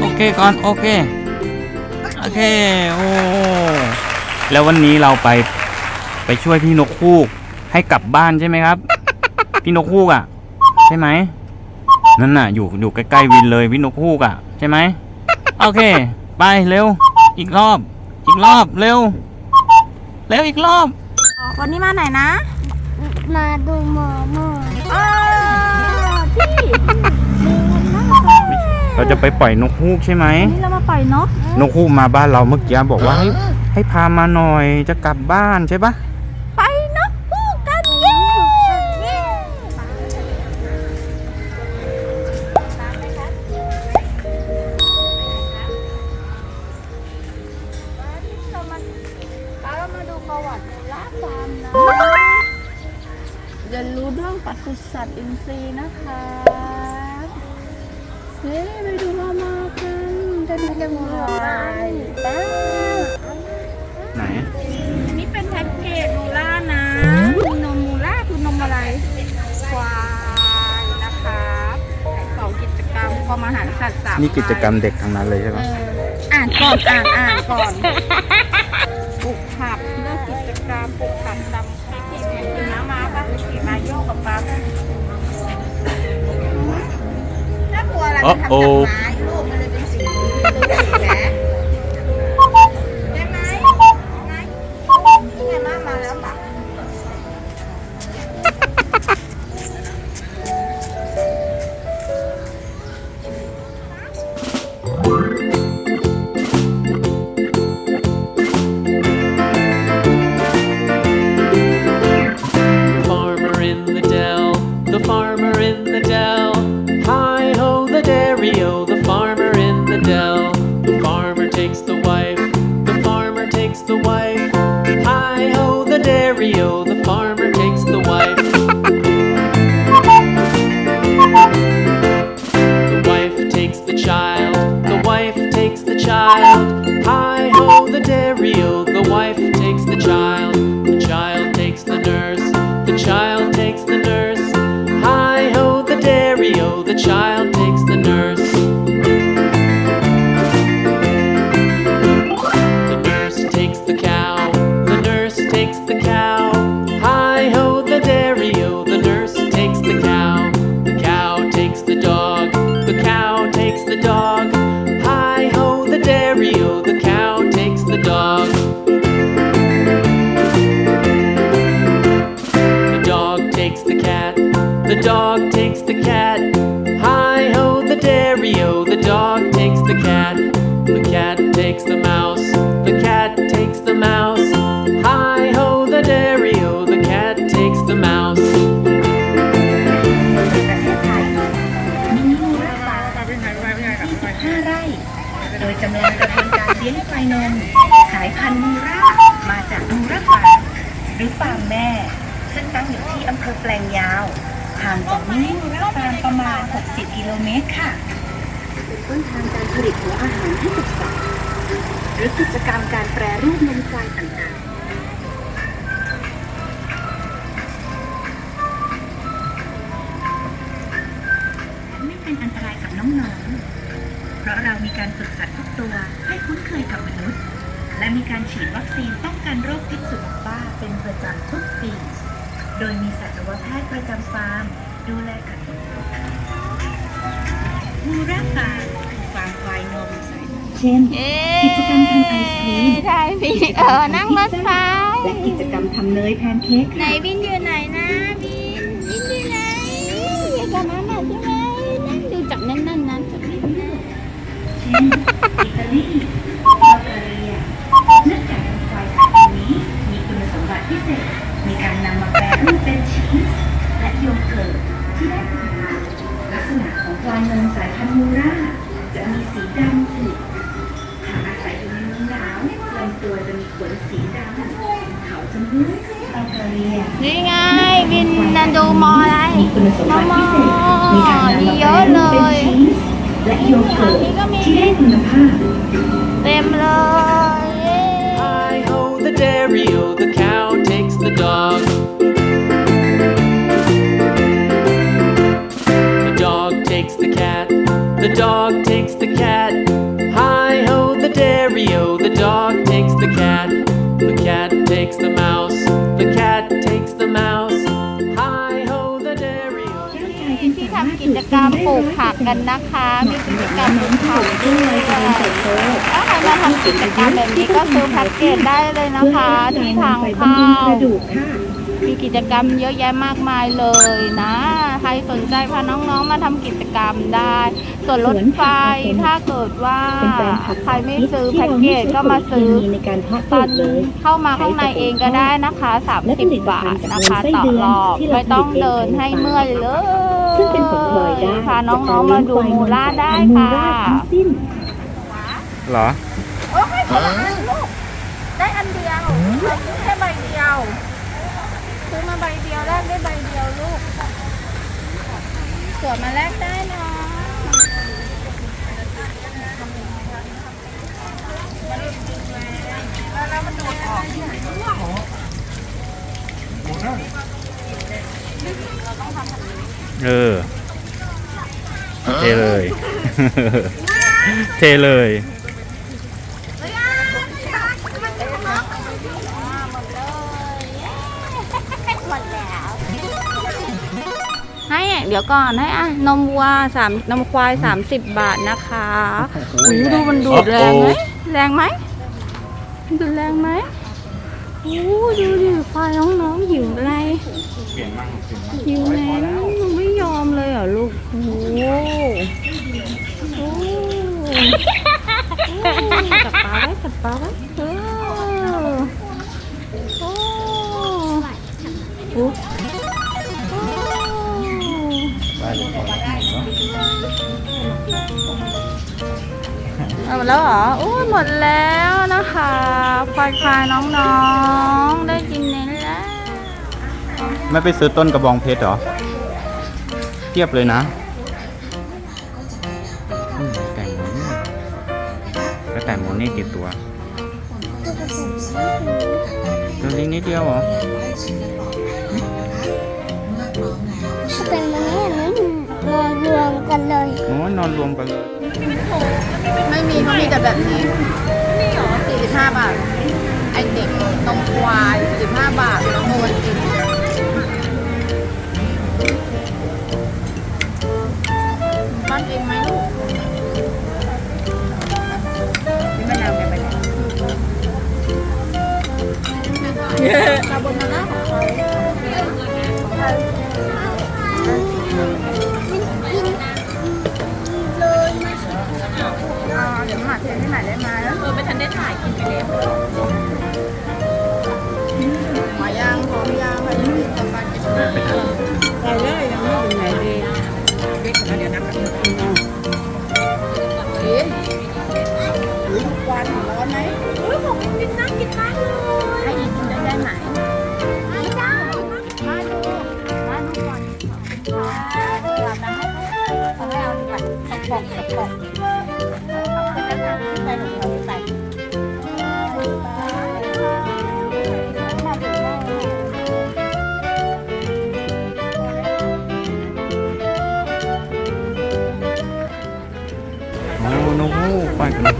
โอเคก่อนโอเค โอเค โอ้ แล้ววันนี้เราไปไปช่วยพี่นกคูกให้กลับบ้านใช่ไหมครับ พี่นกคูกอะ ใช่ไหมนั่นน่ะ อยู่อยู่ใกล้ๆวินเลยพี่นกคูกอะ ใช่ไหมโอเค ไปเร็ว อีกรอบ อีกรอบเร็วเร็วอีกรอบ วันนี้มาไหนนะ มาดูหมอหมอ อ้าวที่เราจะไปปล่อยนกฮูกใช่ไหมวันนี้เรามาปล่อยนก นกฮูกมาบ้านเราเมื่อกี้บอกว่าให้ให้พามาหน่อยจะกลับบ้านใช่ปะ รู้เรื่องปศุสัตว์อินทรีย์นะคะเฮ้ไปดูมามากันจะดูยังไงบ้างไหนนี่เป็นแพ็กเกจมูล่านะมีนมมูล่าคือนมอะไรควายนะครับสองกิจกรรมความอาหารสัตว์สามนี่กิจกรรมเด็กทั้งนั้นเลยใช่ปะเอออ่านก่อนอ่านอ่านก่อน น่ the dog takes the cat. The cat takes the mouse, the cat takes the mouse. Hi ho, the dairy o, the cat takes the mouse. มินิมูราฟา25 ไร่ โดยจำลองกระบวนการเลี้ยงควายนมสายพันธุ์มูรามาจากมูราฟาหรือฟาร์มแม่ ซึ่งตั้งอยู่ที่อำเภอแปลงยาวห่างจากมินิมูราฟาร์มประมาณ 60 กิโลเมตรค่ะ ต้นทางการผลิตหัวอาหารให้กับสัตว์หรือกิจกรรมการแปรรูปนมควายต่างๆไม่เป็นอันตรายกับน้องๆ เพราะเรามีการฝึกสัตว์ทุกตัวให้คุ้นเคยกับมนุษย์ และมีการฉีดวัคซีนป้องกันโรคพิษสุนัขบ้าเป็นประจำทุกปี โดยมีสัตวแพทย์ประจำฟาร์ม ดูแลสัตว์ทุกตัว มูราฟาร์มคือฟาร์มควายนมสายพันธุ์เช่นกิจกรรมทำไอศครีมใช่พี่เออนั่งรถไฟและกิจกรรมทำเนยแพนเค้กไหนค่ะ บินอยู่ไหนนะบินบินอยู่ไหนอยู่กับมาม่าใช่ไหมนั่งดูจับแน่นๆนะจับแน่นเช่น อิตาลีบัลแกเรียเนื่องจากนมควายสายพันธุ์นี้ มีคุณสมบัติพิเศษ มีการนำมาแปรรูปเป็น Hi ho, the o, the cow takes the dog. The dog takes the cat, the dog takes the cat. Hi ho, the o, the dog takes the cat. The cat takes the mouse. กรรมปลูกผักกันนะคะ มีกิจกรรมปลูกผักด้วยถ้าใครมาทำกิจกรรมแบบนี้ก็ซื้อแพ็กเกจได้เลยนะคะ ที่ทางเข้ามีกิจกรรมเยอะแยะมากมายเลยนะ ใครสนใจพาน้องๆมาทำกิจกรรมได้ ส่วนรถไฟถ้าเกิดว่าใครไม่ซื้อแพ็กเกจก็มาซื้อในกเพาะปตอนกเลยเข้ามาข้างในเองก็ได้นะคะ 30 บาทนะคะต่อรอบไม่ต้องเดินให้เมื่อยเลย ซึ่งเป็นผลพลอยได้พาน้องๆมาดูมูล่าได้มูค่ะล่าทั้งสิ้น เหรอ โอ้ยคนละอันลูก ได้อันเดียวเราซื้อแค่ใบเดียว ซื้อมาใบเดียวแลกได้ใบเดียวลูกส่วนมาแลกได้นะ เออ เทเลย เทเลยให้เดี๋ยวก่อนให้อะนมวัวสามนมควาย 30 บาทนะคะโอ้ดูมันดูดแรงไหมโอ้โหแรงไหมดูดแรงไหมโอ้ดูดิควายน้องๆหิวอะไรเป ลี่ยนมั่งเปลี่ยนมั่งหิวแล้วมันไม่ยอมเลยเหรอลูก โอ้โหโอ้โหจับปลาไว้จับปลาไว้เออโอ้โอ้โอ้ได้เลยเอาหมดแล้วเหรอโอ้ยหมดแล้วนะคะควายควายน้องๆ ได้กินเน้น ไม่ไปซื้อต้นกระบองเพชรเหรอ เทียบเลยนะอืมแต่งโมนี่แล้วแต่งโมนี่กี่ตัวตัวเล็กนิดเดียวเหรอเป็นมันนี่มันรวมรวมกันเลยโอ้ยนอนรวมกันเลย ไม่มีเขามีแต่แบบนี้นี่หรอ45บาท ไอเด็กนมควาย45บาทน้องโมย ทันได้ถ่ายกินไปแล้วมาย่างพร้อมย่างค่ะยังมีสปาเกตตี้ไปเลยยังไม่ถึงไหนดีเด็กนะเดี๋ยวนะกินหรือทุกวันร้อนไหมอุ้ยผมกินน่ากินมากเลยให้อีกกินได้ได้ไหมไม่ได้มาดูมาดูก่อนค่ะเดี๋ยวเราให้เอาดีกว่าตกปกตกปก โอ้